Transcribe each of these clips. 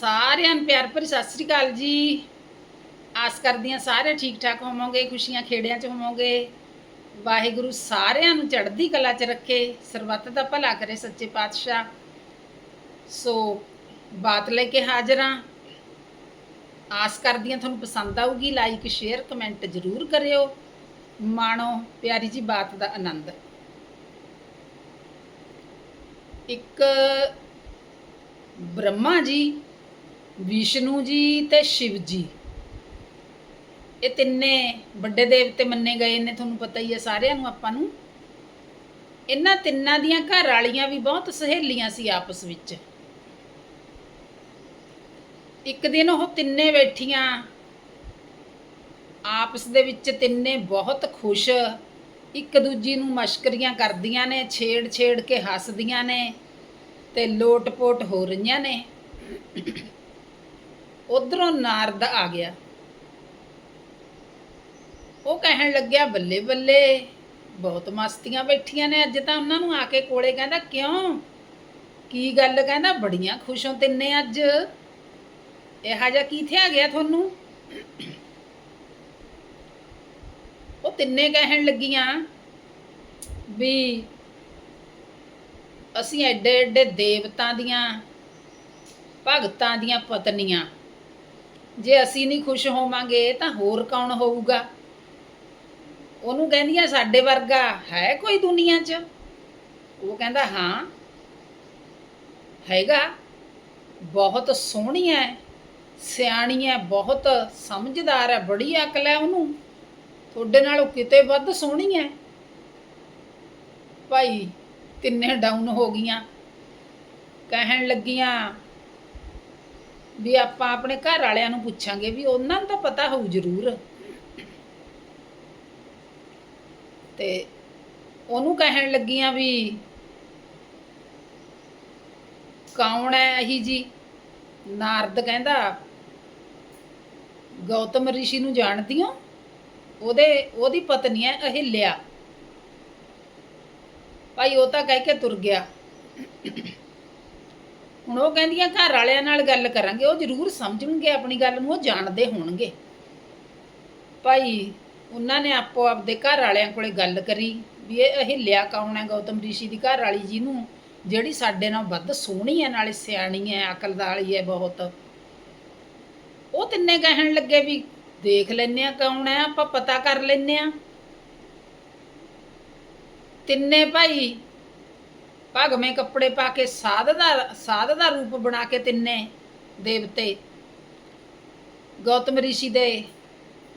ਸਾਰਿਆਂ ਨੂੰ ਪਿਆਰ ਭਰੀ ਸਤਿ ਸ੍ਰੀ ਅਕਾਲ ਜੀ। ਆਸ ਕਰਦੀ ਹਾਂ ਸਾਰੇ ਠੀਕ ਠਾਕ ਹੋਵੋਗੇ, ਖੁਸ਼ੀਆਂ ਖੇੜਿਆਂ 'ਚ ਹੋਵੋਗੇ। ਵਾਹਿਗੁਰੂ ਸਾਰਿਆਂ ਨੂੰ ਚੜ੍ਹਦੀ ਕਲਾ 'ਚ ਰੱਖੇ, ਸਰਬੱਤ ਦਾ ਭਲਾ ਕਰੇ ਸੱਚੇ ਪਾਤਸ਼ਾਹ। ਸੋ ਬਾਤ ਲੈ ਕੇ ਹਾਜ਼ਰ ਹਾਂ। ਆਸ ਕਰਦੀ ਹਾਂ ਤੁਹਾਨੂੰ ਪਸੰਦ ਆਊਗੀ ਲਾਈਕ ਸ਼ੇਅਰ ਕਮੈਂਟ ਜ਼ਰੂਰ ਕਰਿਓ। ਮਾਣੋ ਪਿਆਰੀ ਜੀ, ਬਾਤ ਦਾ ਆਨੰਦ। ਇੱਕ ਬ੍ਰਹਮਾ ਜੀ ਵਿਸ਼ਨੂੰ ਜੀ ਤੇ ਸ਼ਿਵ ਜੀ। ਇਹ ਤਿੰਨੇ ਵੱਡੇ ਦੇਵਤੇ ਮੰਨੇ ਗਏ ਨੇ, ਤੁਹਾਨੂੰ ਪਤਾ ਹੀ ਹੈ ਸਾਰਿਆਂ ਨੂੰ ਆਪਾਂ ਨੂੰ। ਇਹਨਾਂ ਤਿੰਨਾਂ ਦੀਆਂ ਘਰ ਵਾਲੀਆਂ ਵੀ ਬਹੁਤ ਸਹੇਲੀਆਂ ਸੀ ਆਪਸ ਵਿੱਚ। ਇੱਕ ਦਿਨ ਉਹ ਤਿੰਨੇ ਬੈਠੀਆਂ। ਆਪਸ ਦੇ ਵਿੱਚ ਤਿੰਨੇ ਬਹੁਤ ਖੁਸ਼। ਇੱਕ ਦੂਜੀ ਨੂੰ ਮਸ਼ਕਰੀਆਂ ਕਰਦੀਆਂ ਨੇ, ਛੇੜ-ਛੇੜ ਕੇ ਹੱਸਦੀਆਂ ਨੇ ਤੇ ਲੋਟ-ਪੋਟ ਹੋ ਰਹੀਆਂ ਨੇ। ਉਧਰੋਂ ਨਾਰਦ ਆ ਗਿਆ। ਉਹ ਕਹਿਣ ਲੱਗਿਆ, ਬੱਲੇ ਬੱਲੇ, ਬਹੁਤ ਮਸਤੀਆਂ ਬੈਠੀਆਂ ਨੇ ਅੱਜ ਤਾਂ ਉਹਨਾਂ ਨੂੰ ਆ ਕੇ ਕੋਲੇ ਕਹਿੰਦਾ, ਕਿਉਂ? ਕੀ ਗੱਲ? ਕਹਿੰਦਾ, ਬੜੀਆਂ ਖੁਸ਼ ਹੋ ਤਿੰਨੇ ਅੱਜ। ਇਹੋ ਜਿਹਾ ਕੀ ਥਿਆ ਗਿਆ ਤੁਹਾਨੂੰ? ਉਹ ਤਿੰਨੇ ਕਹਿਣ ਲੱਗੀਆਂ ਵੀ ਅਸੀਂ ਐਡੇ ਐਡੇ ਦੇਵਤਾਂ ਦੀਆਂ, ਭਗਤਾਂ ਦੀਆਂ ਪਤਨੀਆਂ। ਜੇ ਅਸੀਂ ਨਹੀਂ ਖੁਸ਼ ਹੋਵਾਂਗੇ ਤਾਂ ਹੋਰ ਕੌਣ ਹੋਊਗਾ? ਉਹਨੂੰ ਕਹਿੰਦੀਆਂ ਸਾਡੇ ਵਰਗਾ ਹੈ ਕੋਈ ਦੁਨੀਆ 'ਚ? ਉਹ ਕਹਿੰਦਾ, ਹਾਂ। ਹੈਗਾ। ਬਹੁਤ ਸੋਹਣੀ ਹੈ ਸਿਆਣੀ ਹੈ ਬਹੁਤ ਸਮਝਦਾਰ ਹੈ ਬੜੀ ਅਕਲ ਹੈ ਉਹਨੂੰ। ਤੁਹਾਡੇ ਨਾਲੋਂ ਕਿਤੇ ਵੱਧ ਸੋਹਣੀ ਹੈ ਭਾਈ, ਤਿੰਨੇ ਡਾਊਨ ਹੋ ਗਈਆਂ। ਕਹਿਣ ਲੱਗੀਆਂ ਵੀ ਆਪਾਂ ਆਪਣੇ ਘਰ ਵਾਲਿਆਂ ਨੂੰ ਪੁੱਛਾਂਗੇ ਵੀ ਉਹਨਾਂ ਨੂੰ ਤਾਂ ਪਤਾ ਹੋਊ ਜ਼ਰੂਰ। ਤੇ ਉਹਨੂੰ ਕਹਿਣ ਲੱਗੀਆਂ ਵੀ ਕੌਣ ਹੈ ਅਹੀ ਜੀ? ਨਾਰਦ ਕਹਿੰਦਾ, ਗੌਤਮ ਰਿਸ਼ੀ ਨੂੰ ਜਾਣਦੀ ਹੋ ਉਹਦੇ, ਉਹਦੀ ਪਤਨੀ ਹੈ ਅਹਿਲਿਆ। ਭਾਈ ਉਹ ਤਾਂ ਕਹਿ ਕੇ ਤੁਰ ਗਿਆ। ਹੁਣ ਉਹ ਕਹਿੰਦੀਆਂ ਘਰ ਵਾਲਿਆਂ ਨਾਲ ਗੱਲ ਕਰਾਂਗੇ, ਉਹ ਜ਼ਰੂਰ ਸਮਝਣਗੇ ਆਪਣੀ ਗੱਲ ਨੂੰ, ਉਹ ਜਾਣਦੇ ਹੋਣਗੇ। ਭਾਈ, ਉਹਨਾਂ ਨੇ ਆਪੋ ਆਪਦੇ ਘਰ ਵਾਲਿਆਂ ਕੋਲੇ ਗੱਲ ਕਰੀ, ਵੀ ਇਹ ਅਹਿਲਿਆ ਕੌਣ ਹੈ ਗੌਤਮ ਰਿਸ਼ੀ ਦੀ ਘਰ ਵਾਲੀ ਜੀ ਨੂੰ, ਜਿਹੜੀ ਸਾਡੇ ਨਾਲ ਵੱਧ ਸੋਹਣੀ ਹੈ, ਨਾਲੇ ਸਿਆਣੀ ਹੈ ਅਕਲ ਵਾਲੀ ਹੈ ਬਹੁਤ। ਉਹ ਤਿੰਨੇ ਕਹਿਣ ਲੱਗੇ ਵੀ, ਦੇਖ ਲੈਨੇ ਆ ਕੌਣ ਹੈ, ਆਪਾਂ ਪਤਾ ਕਰ ਲੈਨੇ ਆ ਤਿੰਨੇ ਭਾਈ ਭਗਵੇਂ ਕੱਪੜੇ ਪਾ ਕੇ ਸਾਧ ਦਾ ਸਾਧ ਦਾ ਰੂਪ ਬਣਾ ਕੇ ਤਿੰਨੇ ਦੇਵਤੇ ਗੌਤਮ ਰਿਸ਼ੀ ਦੇ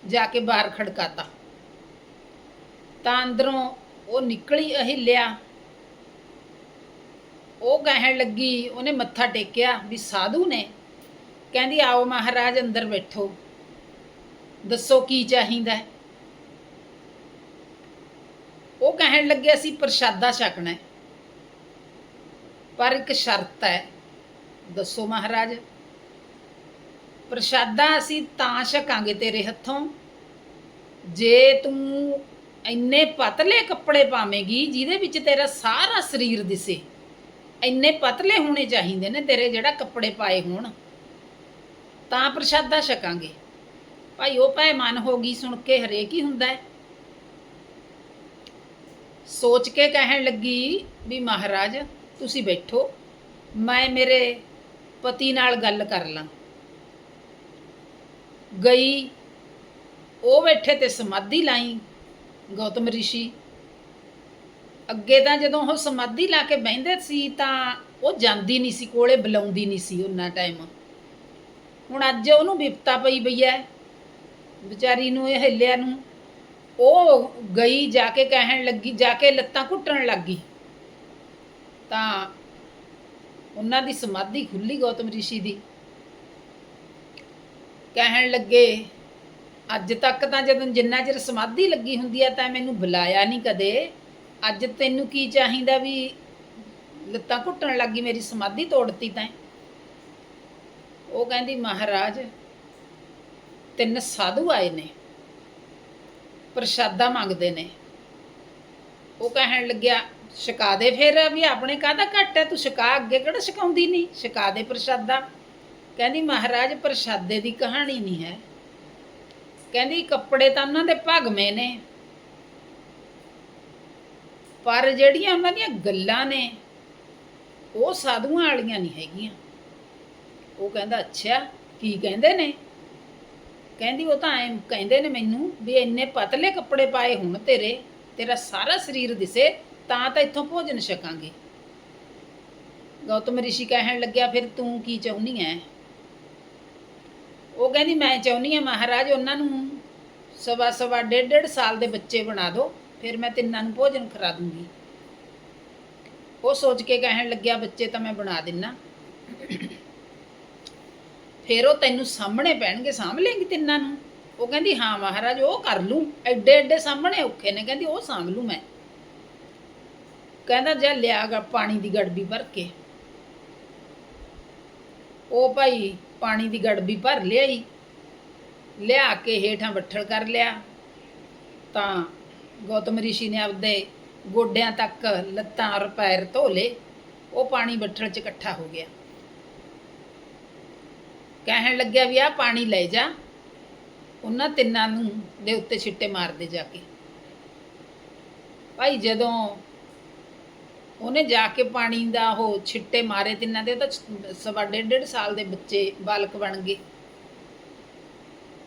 ਜਾ ਕੇ ਬਾਹਰ ਖੜਕਾਤਾ। ਤਾਂ ਅੰਦਰੋਂ ਉਹ ਨਿਕਲੀ ਅਹਿਲਿਆ ਉਹ ਕਹਿਣ ਲੱਗੀ, ਉਹਨੇ ਮੱਥਾ ਟੇਕਿਆ ਵੀ ਸਾਧੂ ਨੇ। ਕਹਿੰਦੀ, ਆਓ ਮਹਾਰਾਜ, ਅੰਦਰ ਬੈਠੋ। ਦੱਸੋ ਕੀ ਚਾਹੀਦਾ ਉਹ ਕਹਿਣ ਲੱਗੇ, ਅਸੀਂ ਪ੍ਰਸ਼ਾਦਾ ਛਕਣਾ ਹੈ। ਪਰ ਇੱਕ ਸ਼ਰਤ ਹੈ। ਦੱਸੋ ਮਹਾਰਾਜ। ਪ੍ਰਸ਼ਾਦਾ ਅਸੀਂ ਤਾਂ ਛਕਾਂਗੇ ਤੇਰੇ ਹੱਥੋਂ। ਜੇ ਤੂੰ ਇੰਨੇ ਪਤਲੇ ਕੱਪੜੇ ਪਾਵੇਂਗੀ, ਜਿਹਦੇ ਵਿੱਚ ਤੇਰਾ ਸਾਰਾ ਸਰੀਰ ਦਿਸੇ, ਇੰਨੇ ਪਤਲੇ ਹੋਣੇ ਚਾਹੀਦੇ ਨੇ ਤੇਰੇ ਜਿਹੜਾ ਕੱਪੜੇ ਪਾਏ ਹੋਣ, ਤਾਂ ਪ੍ਰਸ਼ਾਦਾ ਛਕਾਂਗੇ। ਭਾਈ, ਉਹ ਭਾਵੇਂ ਮਨ ਹੋ ਗਈ ਸੁਣ ਕੇ, ਹਰੇਕ ਹੀ ਹੁੰਦਾ ਹੈ। ਸੋਚ ਕੇ ਕਹਿਣ ਲੱਗੀ ਵੀ ਮਹਾਰਾਜ ਤੁਸੀਂ ਬੈਠੋ, ਮੈਂ ਮੇਰੇ ਪਤੀ ਨਾਲ ਗੱਲ ਕਰ ਲਾਂ। ਗਈ, ਉਹ ਬੈਠੇ ਤੇ ਸਮਾਧੀ ਲਾਈ ਗੌਤਮ ਰਿਸ਼ੀ। ਅੱਗੇ ਤਾਂ ਜਦੋਂ ਉਹ ਸਮਾਧੀ ਲਾ ਕੇ ਬਹਿੰਦੇ ਸੀ ਤਾਂ ਉਹ ਜਾਂਦੀ ਨਹੀਂ ਸੀ, ਕੋਲੇ ਬੁਲਾਉਂਦੀ ਨਹੀਂ ਸੀ ਉਹਨਾਂ ਟਾਈਮ। ਹੁਣ ਅੱਜ ਉਹਨੂੰ ਵਿਪਤਾ ਪਈ ਪਈ ਐ, ਵਿਚਾਰੀ ਨੂੰ ਇਹ ਹਿੱਲਿਆ ਨੂੰ। ਉਹ ਗਈ, ਜਾ ਕੇ ਕਹਿਣ ਲੱਗੀ, ਜਾ ਕੇ ਲੱਤਾਂ ਘੁੱਟਣ ਲੱਗੀ ਤਾਂ ਉਹਨਾਂ ਦੀ ਸਮਾਧੀ ਖੁੱਲੀ ਗੌਤਮ ਰਿਸ਼ੀ ਦੀ। ਕਹਿਣ ਲੱਗੇ, ਅੱਜ ਤੱਕ ਤਾਂ ਜਦੋਂ ਜਿੰਨਾ ਚਿਰ ਸਮਾਧੀ ਲੱਗੀ ਹੁੰਦੀ ਹੈ ਤਾਂ ਮੈਨੂੰ ਬੁਲਾਇਆ ਨਹੀਂ ਕਦੇ। ਅੱਜ ਤੈਨੂੰ ਕੀ ਚਾਹੀਦਾ ਵੀ ਲੱਤਾਂ ਘੁੱਟਣ ਲੱਗੀ ਮੇਰੀ ਸਮਾਧੀ ਤੋੜਤੀ ਤੈਂ। ਉਹ ਕਹਿੰਦੀ, ਮਹਾਰਾਜ, ਤਿੰਨ ਸਾਧੂ ਆਏ ਨੇ, ਪ੍ਰਸ਼ਾਦਾ ਮੰਗਦੇ ਨੇ। ਉਹ ਕਹਿਣ ਲੱਗਿਆ ਛਕਾ ਦੇ ਫਿਰ ਵੀ ਆਪਣੇ ਕਾਹਦਾ ਘੱਟ ਹੈ? ਤੂੰ ਛਕਾ, ਅੱਗੇ ਕਿਹੜਾ ਛਕਾਉਂਦੀ ਨਹੀਂ? ਛਕਾ ਦੇ ਪ੍ਰਸ਼ਾਦਾ। ਕਹਿੰਦੀ, ਮਹਾਰਾਜ, ਪ੍ਰਸ਼ਾਦੇ ਦੀ ਕਹਾਣੀ ਨਹੀਂ ਹੈ। ਕਹਿੰਦੀ, ਕੱਪੜੇ ਤਾਂ ਉਹਨਾਂ ਦੇ ਭਗਵੇਂ ਨੇ, ਪਰ ਜਿਹੜੀਆਂ ਉਹਨਾਂ ਦੀਆਂ ਗੱਲਾਂ ਨੇ, ਉਹ ਸਾਧੂਆਂ ਵਾਲੀਆਂ ਨਹੀਂ ਹੈਗੀਆਂ। ਉਹ ਕਹਿੰਦਾ, ਅੱਛਾ, ਕੀ ਕਹਿੰਦੇ ਨੇ? ਕਹਿੰਦੀ, ਉਹ ਤਾਂ ਐਂ ਕਹਿੰਦੇ ਨੇ ਮੈਨੂੰ ਵੀ ਇੰਨੇ ਪਤਲੇ ਕੱਪੜੇ ਪਾਏ ਹੁਣ ਤੇਰੇ, ਤੇਰਾ ਸਾਰਾ ਸਰੀਰ ਦਿਸੇ ਤਾਂ ਤਾਂ ਇੱਥੋਂ ਭੋਜਨ ਛਕਾਂਗੇ। ਗੌਤਮ ਰਿਸ਼ੀ ਕਹਿਣ ਲੱਗਿਆ, ਫਿਰ ਤੂੰ ਕੀ ਚਾਹੁੰਦੀ ਐ? ਉਹ ਕਹਿੰਦੀ, ਮੈਂ ਚਾਹੁੰਦੀ ਆ ਮਹਾਰਾਜ, ਉਹਨਾਂ ਨੂੰ ਸਵਾ ਸਵਾ ਡੇਢ ਡੇਢ ਸਾਲ ਦੇ ਬੱਚੇ ਬਣਾ ਦਿਓ ਫਿਰ ਮੈਂ ਤਿੰਨਾਂ ਨੂੰ ਭੋਜਨ ਕਰਾ ਦੂੰਗੀ। ਉਹ ਸੋਚ ਕੇ ਕਹਿਣ ਲੱਗਿਆ, ਬੱਚੇ ਤਾਂ ਮੈਂ ਬਣਾ ਦਿੰਨਾ। ਫਿਰ ਉਹ ਤੈਨੂੰ ਸਾਹਮਣੇ ਪੈਣਗੇ, ਸਾਂਭ ਲੇਂਗੀ ਤਿੰਨਾਂ ਨੂੰ? ਉਹ ਕਹਿੰਦੀ, ਹਾਂ ਮਹਾਰਾਜ, ਉਹ ਕਰ ਲੂੰ। ਐਡੇ ਐਡੇ ਸਾਹਮਣੇ ਔਖੇ ਨੇ। ਕਹਿੰਦੀ, ਉਹ ਸਾਂਭ ਲੂੰ ਮੈਂ। ਕਹਿੰਦਾ ਜਾ ਲਿਆਗਾ ਪਾਣੀ ਦੀ ਗੜਬੀ ਭਰ ਕੇ। ਉਹ ਭਾਈ ਪਾਣੀ ਦੀ ਗੜਬੀ ਭਰ ਲਿਆਈ। ਲਿਆ ਕੇ ਹੇਠਾਂ ਬੱਠਲ ਕਰ ਲਿਆ। ਤਾਂ ਗੌਤਮ ਰਿਸ਼ੀ ਨੇ ਆਪਦੇ ਗੋਡਿਆਂ ਤੱਕ ਲੱਤਾਂ ਔਰ ਪੈਰ ਧੋ ਲਏ ਉਹ ਪਾਣੀ ਬੱਠਲ 'ਚ ਇਕੱਠਾ ਹੋ ਗਿਆ। ਕਹਿਣ ਲੱਗਿਆ ਵੀ ਆ ਪਾਣੀ ਲੈ ਜਾ। ਉਹਨਾਂ ਤਿੰਨਾਂ ਨੂੰ ਦੇ ਉੱਤੇ ਛਿੱਟੇ ਮਾਰਦੇ ਜਾ ਕੇ। ਭਾਈ ਜਦੋਂ ਉਹਨੇ ਜਾ ਕੇ ਪਾਣੀ ਦਾ ਉਹ ਛਿੱਟੇ ਮਾਰੇ ਤਿੰਨਾਂ ਦੇ ਤਾਂ ਸਵਾ ਡੇਢ ਡੇਢ ਸਾਲ ਦੇ ਬੱਚੇ ਬਾਲਕ ਬਣ ਗਏ।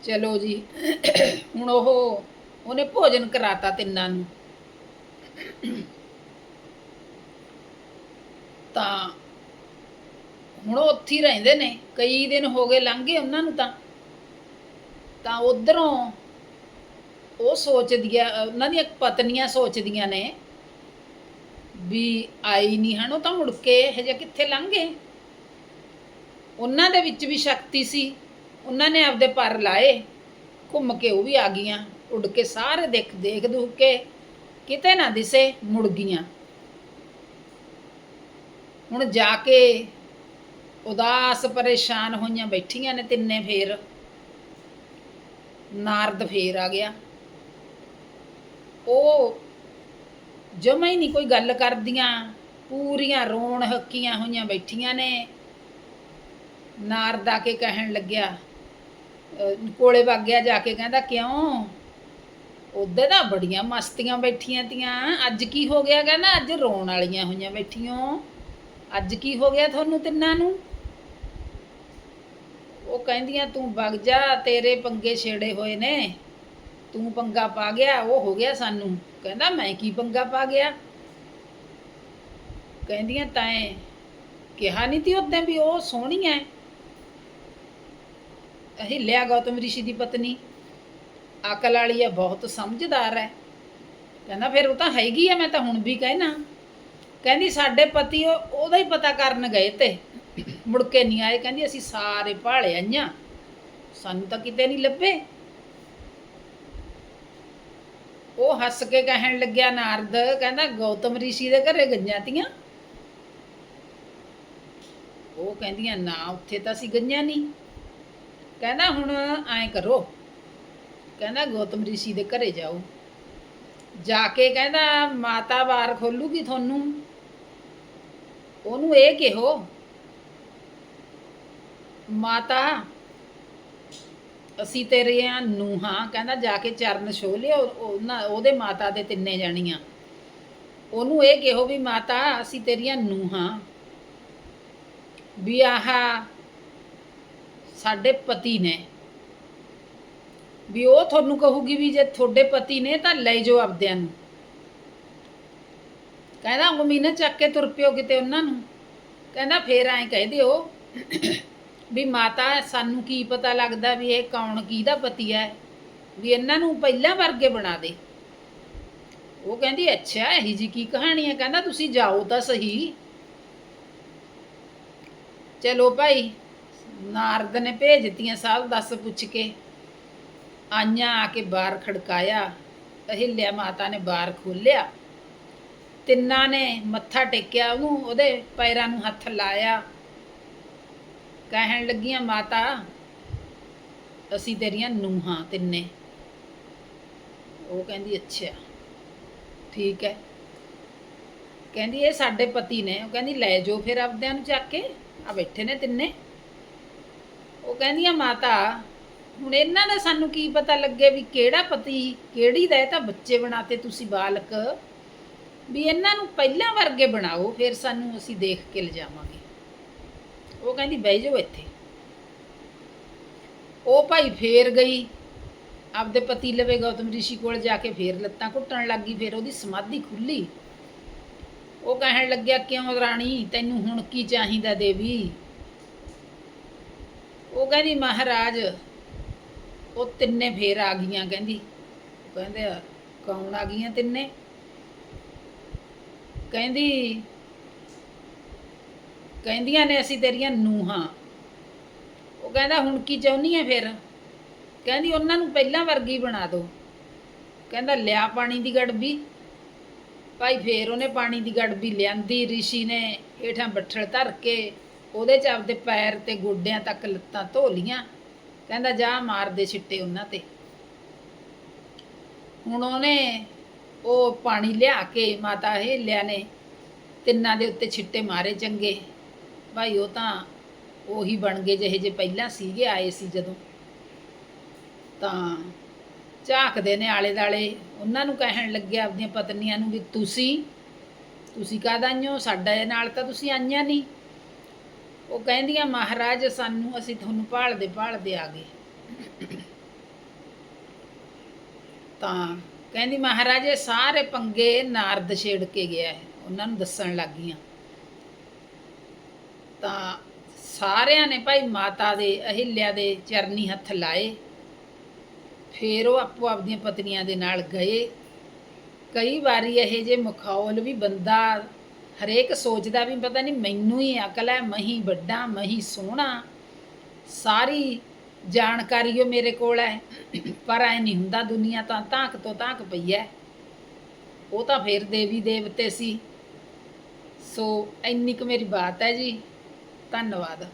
ਚਲੋ ਜੀ, ਹੁਣ ਉਹ ਉਹਨੇ ਭੋਜਨ ਕਰਾਤਾ ਤਿੰਨਾਂ ਨੂੰ। ਤਾਂ ਹੁਣ ਉਹ ਉੱਥੇ ਰਹਿੰਦੇ ਨੇ, ਕਈ ਦਿਨ ਹੋ ਗਏ ਲੰਘ ਗਏ ਉਹਨਾਂ ਨੂੰ ਤਾਂ। ਤਾਂ ਉਧਰੋਂ ਉਹ ਸੋਚਦੀਆਂ, ਉਹਨਾਂ ਦੀਆਂ ਪਤਨੀਆਂ ਸੋਚਦੀਆਂ ਨੇ ਵੀ ਆਈ ਨਹੀਂ ਹਨ ਉਹ ਤਾਂ ਮੁੜ ਕੇ ਹਜੇ ਕਿੱਥੇ ਲੰਘ ਗਏ। ਉਹਨਾਂ ਦੇ ਵਿੱਚ ਵੀ ਸ਼ਕਤੀ ਸੀ, ਉਹਨਾਂ ਨੇ ਆਪਦੇ ਪਰ ਲਾਏ। ਘੁੰਮ ਕੇ ਉਹ ਵੀ ਆ ਗਈਆਂ, ਉੱਡ ਕੇ ਸਾਰੇ ਦੇਖ ਦੇਖ ਦੂਖ ਕੇ ਕਿਤੇ ਨਾ ਦਿਸੇ, ਮੁੜ ਗਈਆਂ। ਹੁਣ ਜਾ ਕੇ ਉਦਾਸ ਪਰੇਸ਼ਾਨ ਹੋਈਆਂ ਬੈਠੀਆਂ ਨੇ ਤਿੰਨੇ ਫੇਰ। ਨਾਰਦ ਫੇਰ ਆ ਗਿਆ। ਉਹ ਜਮਾ ਹੀ ਨਹੀਂ ਕੋਈ ਗੱਲ ਕਰਦੀਆਂ। ਪੂਰੀਆਂ ਰੋਣ ਹੱਕੀਆਂ ਹੋਈਆਂ ਬੈਠੀਆਂ ਨੇ। ਨਾਰਦ ਆ ਕੇ ਕਹਿਣ ਲੱਗਿਆ ਕੋਲੇ ਵਗ ਗਿਆ ਜਾ ਕੇ ਕਹਿੰਦਾ, ਕਿਉਂ? ਉਹਦੇ ਤਾਂ ਬੜੀਆਂ ਮਸਤੀਆਂ ਬੈਠੀਆਂ ਤੀਆਂ। ਅੱਜ ਕੀ ਹੋ ਗਿਆ? ਕਹਿੰਦਾ, ਅੱਜ ਰੋਣ ਵਾਲੀਆਂ ਹੋਈਆਂ ਬੈਠੀਆਂ। ਅੱਜ ਕੀ ਹੋ ਗਿਆ ਤੁਹਾਨੂੰ ਤਿੰਨਾਂ ਨੂੰ? ਉਹ ਕਹਿੰਦੀਆਂ, ਤੂੰ ਵਗ ਜਾ, ਤੇਰੇ ਪੰਗੇ ਛੇੜੇ ਹੋਏ ਨੇ। ਤੂੰ ਪੰਗਾ ਪਾ ਗਿਆ, ਉਹ ਹੋ ਗਿਆ ਸਾਨੂੰ। ਕਹਿੰਦਾ, ਮੈਂ ਕੀ ਪੰਗਾ ਪਾ ਗਿਆ? ਕਹਿੰਦੀਆਂ, ਤੈਂ ਕਿਹਾ ਨਹੀਂ ਤੀ ਉਦੋਂ ਵੀ ਉਹ ਸੋਹਣੀ ਐ। ਇਹ ਲਿਆ ਗੌਤਮ ਰਿਸ਼ੀ ਦੀ ਪਤਨੀ। ਅਕਲ ਵਾਲੀ ਆ ਬਹੁਤ ਸਮਝਦਾਰ ਐ। ਕਹਿੰਦਾ, ਫਿਰ ਉਹ ਤਾਂ ਹੈਗੀ ਆ ਮੈਂ ਤਾਂ ਹੁਣ ਵੀ ਕਹਿਣਾ। ਕਹਿੰਦੀ, ਸਾਡੇ ਪਤੀ ਉਹਦਾ ਹੀ ਪਤਾ ਕਰਨ ਗਏ ਤੇ। ਮੁੜ ਕੇ ਨਹੀਂ ਆਏ। ਕਹਿੰਦੀ, ਅਸੀਂ ਸਾਰੇ ਭਾਲੇ ਆਈਆਂ। ਸਾਨੂੰ ਤਾਂ ਕਿਤੇ ਨਹੀਂ ਲੱਭੇ। ਉਹ ਹੱਸ ਕੇ ਕਹਿਣ ਲੱਗਿਆ ਨਾਰਦ, ਕਹਿੰਦਾ ਗੌਤਮ ਰਿਸ਼ੀ ਦੇ ਘਰੇ ਗਈਆਂ ਤੀਆਂ। ਉਹ ਕਹਿੰਦੀਆਂ, ਨਾ, ਉੱਥੇ ਤਾਂ ਅਸੀਂ ਗਈਆਂ ਨਹੀਂ ਕਹਿੰਦਾ ਹੁਣ ਐਂ ਕਰੋ। ਕਹਿੰਦਾ ਗੌਤਮ ਰਿਸ਼ੀ ਦੇ ਘਰੇ ਜਾਓ। ਜਾ ਕੇ ਕਹਿੰਦਾ ਮਾਤਾ ਬਾਰ ਖੋਲੂਗੀ ਤੁਹਾਨੂੰ। ਉਹਨੂੰ ਇਹ ਕਿਹੋ? ਮਾਤਾ ਅਸੀਂ ਤੇਰੀਆਂ ਨੂਹਾਂ, ਕਹਿੰਦਾ ਜਾ ਕੇ ਚਰਨ ਛੋ ਲਿਓ, ਉਹਨਾਂ, ਉਹਦੇ ਮਾਤਾ ਦੇ ਤਿੰਨੇ ਜਾਣੀਆਂ। ਉਹਨੂੰ ਇਹ ਕਿਹੋ ਵੀ ਮਾਤਾ, ਅਸੀਂ ਤੇਰੀਆਂ ਨੂਹਾਂ। ਵੀ ਆਹ ਸਾਡੇ ਪਤੀ ਨੇ। ਵੀ ਉਹ ਤੁਹਾਨੂੰ ਕਹੂਗੀ ਵੀ ਜੇ ਤੁਹਾਡੇ ਪਤੀ ਨੇ ਤਾਂ ਲੈ ਜਾਓ ਆਪਦਿਆਂ ਨੂੰ। ਕਹਿੰਦਾ ਉਮੀਨਾ ਚੱਕ ਕੇ ਤੁਰ ਪਿਓ ਕਿਤੇ ਉਹਨਾਂ ਨੂੰ। ਕਹਿੰਦਾ, ਫੇਰ ਐਂ ਕਹਿ ਦਿਓ ਵੀ ਮਾਤਾ ਸਾਨੂੰ ਕੀ ਪਤਾ ਲੱਗਦਾ ਵੀ ਇਹ ਕੌਣ, ਕਿਹਦਾ ਪਤੀ ਹੈ? ਵੀ ਇਹਨਾਂ ਨੂੰ ਪਹਿਲਾਂ ਵਰਗੇ ਬਣਾ ਦੇ। ਉਹ ਕਹਿੰਦੀ, ਅੱਛਾ, ਇਹੀ ਜੀ ਕੀ ਕਹਾਣੀ ਹੈ? ਕਹਿੰਦਾ, ਤੁਸੀਂ ਜਾਓ ਤਾਂ ਸਹੀ। ਚਲੋ ਭਾਈ, ਨਾਰਦ ਨੇ ਭੇਜ ਦਿੱਤੀਆਂ ਸਭ, ਦੱਸ ਪੁੱਛ ਕੇ। ਆਈਆਂ ਆ ਕੇ ਬਾਹਰ ਖੜਕਾਇਆ। ਅਹਿਲਿਆ ਮਾਤਾ ਨੇ ਬਾਹਰ ਖੋਲਿਆ ਤਿੰਨਾਂ ਨੇ ਮੱਥਾ ਟੇਕਿਆ, ਉਹਨੂੰ ਉਹਦੇ ਪੈਰਾਂ ਨੂੰ ਹੱਥ ਲਾਇਆ। ਕਹਿਣ ਲੱਗੀਆਂ, ਮਾਤਾ, ਅਸੀਂ ਤੇਰੀਆਂ ਨੂਹਾਂ ਤਿੰਨੇ। ਉਹ ਕਹਿੰਦੀ, ਅੱਛਾ, ਠੀਕ ਹੈ। ਕਹਿੰਦੀ, ਇਹ ਸਾਡੇ ਪਤੀ ਨੇ। ਉਹ ਕਹਿੰਦੀ, ਲੈ ਜਾਓ ਫਿਰ ਆਪਦਿਆਂ ਨੂੰ ਚੱਕ ਕੇ ਆ ਬੈਠੇ ਨੇ ਤਿੰਨੇ। ਉਹ ਕਹਿੰਦੀਆਂ, ਮਾਤਾ, ਹੁਣ ਇਹਨਾਂ ਦਾ ਸਾਨੂੰ ਕੀ ਪਤਾ ਲੱਗੇ ਵੀ ਕਿਹੜਾ ਪਤੀ, ਕਿਹੜੀ ਦਾ ਇਹ ਤਾਂ ਬੱਚੇ ਬਣਾਤੇ ਤੁਸੀਂ ਬਾਲਕ। ਵੀ ਇਹਨਾਂ ਨੂੰ ਪਹਿਲਾਂ ਵਰਗੇ ਬਣਾਓ, ਫਿਰ ਸਾਨੂੰ ਅਸੀਂ ਦੇਖ ਕੇ ਲਿਜਾਵਾਂਗੇ। ਉਹ ਕਹਿੰਦੀ ਬਹਿ ਜਾਓ ਇੱਥੇ। ਉਹ ਭਾਈ ਫੇਰ ਗਈ। ਆਪਦੇ ਪਤੀ ਲਵੇ ਗੌਤਮ ਰਿਸ਼ੀ ਕੋਲ ਜਾ ਕੇ ਫੇਰ ਲੱਤਾਂ ਘੁੱਟਣ ਲੱਗੀ ਫੇਰ ਉਹਦੀ ਸਮਾਧੀ ਖੁੱਲੀ ਉਹ ਕਹਿਣ ਲੱਗਿਆ, ਕਿਉਂ ਰਾਣੀ, ਤੈਨੂੰ ਹੁਣ ਕੀ ਚਾਹੀਦਾ ਦੇਵੀ? ਉਹ ਕਹਿੰਦੀ, ਮਹਾਰਾਜ, ਉਹ ਤਿੰਨੇ ਫੇਰ ਆ ਗਈਆਂ। ਕਹਿੰਦੀ ਕਹਿੰਦੇ, ਕੌਣ ਆ ਗਈਆਂ ਤਿੰਨੇ? ਕਹਿੰਦੀ ਕਹਿੰਦੀਆਂ ਨੇ ਅਸੀਂ ਤੇਰੀਆਂ ਨੂਹਾਂ। ਉਹ ਕਹਿੰਦਾ, ਹੁਣ ਕੀ ਚਾਹੁੰਦੀ ਹੈ ਫਿਰ? ਕਹਿੰਦੀ, ਉਹਨਾਂ ਨੂੰ ਪਹਿਲਾਂ ਵਰਗੀ ਬਣਾ ਦਿਓ ਕਹਿੰਦਾ, ਲਿਆ ਪਾਣੀ ਦੀ ਗੜਬੀ। ਭਾਈ ਫੇਰ ਉਹਨੇ ਪਾਣੀ ਦੀ ਗੜਬੀ ਲਿਆਂਦੀ, ਰਿਸ਼ੀ ਨੇ ਹੇਠਾਂ ਬੱਠਲ ਧਰ ਕੇ ਉਹਦੇ ਚ ਆਪਦੇ ਪੈਰ ਤੇ ਗੋਡਿਆਂ ਤੱਕ ਲੱਤਾਂ ਧੋ ਲੀਆਂ ਕਹਿੰਦਾ, ਜਾ ਮਾਰ ਦੇ ਛਿੱਟੇ ਉਹਨਾਂ ਤੇ। ਹੁਣ ਉਹਨੇ ਉਹ ਪਾਣੀ ਲਿਆ ਕੇ ਮਾਤਾ ਹੇਲਿਆ ਨੇ ਤਿੰਨਾਂ ਦੇ ਉੱਤੇ ਛਿੱਟੇ ਮਾਰੇ ਚੰਗੇ। ਭਾਈ, ਉਹ ਤਾਂ ਉਹੀ ਬਣ ਗਏ ਜਿਹੇ ਜੇ ਪਹਿਲਾਂ ਸੀਗੇ, ਆਏ ਸੀ ਜਦੋਂ। ਤਾਂ ਝਾਕਦੇ ਨੇ ਆਲੇ ਦਾਲੇ ਉਹਨਾਂ ਨੂੰ ਕਹਿਣ ਲੱਗਿਆ ਆਪਣੀਆਂ ਪਤਨੀਆਂ ਨੂੰ ਵੀ, ਤੁਸੀਂ ਤੁਸੀਂ ਕਾਹਦਾ ਆਈਓ ਸਾਡਾ ਇਹ ਨਾਲ ਤਾਂ ਤੁਸੀਂ ਆਈਆਂ ਨਹੀਂ। ਉਹ ਕਹਿੰਦੀਆਂ, ਮਹਾਰਾਜ, ਸਾਨੂੰ, ਅਸੀਂ ਤੁਹਾਨੂੰ ਭਾਲਦੇ ਭਾਲਦੇ ਆ ਗਏ। ਤਾਂ ਕਹਿੰਦੀ, ਮਹਾਰਾਜ, ਇਹ ਸਾਰੇ ਪੰਗੇ ਨਾਰਦ ਛੇੜ ਕੇ ਗਿਆ ਹੈ। ਉਹਨਾਂ ਨੂੰ ਦੱਸਣ ਲੱਗ ਗਈਆਂ। ਤਾਂ ਸਾਰਿਆਂ ਨੇ ਭਾਈ ਮਾਤਾ ਦੇ ਅਹਿਲਿਆ ਦੇ ਚਰਨੀ ਹੱਥ ਲਾਏ। ਫਿਰ ਉਹ ਆਪੋ ਆਪਦੀਆਂ ਪਤਨੀਆਂ ਦੇ ਨਾਲ ਗਏ। ਕਈ ਵਾਰੀ ਇਹ ਜੇ ਮਖੌਲ ਵੀ ਬੰਦਾ ਹਰੇਕ ਸੋਚਦਾ ਵੀ ਪਤਾ ਨਹੀਂ ਮੈਨੂੰ ਹੀ ਅਕਲ ਹੈ, ਮਹੀ ਵੱਡਾ, ਮਹੀਂ ਸੋਹਣਾ। ਸਾਰੀ ਜਾਣਕਾਰੀ ਉਹ ਮੇਰੇ ਕੋਲ ਹੈ, ਪਰ ਐ ਨਹੀਂ ਹੁੰਦਾ ਦੁਨੀਆ ਤਾਂ ਤਾਕ ਤੋਂ ਤਾਕ ਪਈ ਹੈ। ਉਹ ਤਾਂ ਫਿਰ ਦੇਵੀ ਦੇਵਤੇ ਸੀ। ਸੋ ਇੰਨੀ ਕੁ ਮੇਰੀ ਬਾਤ ਹੈ ਜੀ। ਧੰਨਵਾਦ।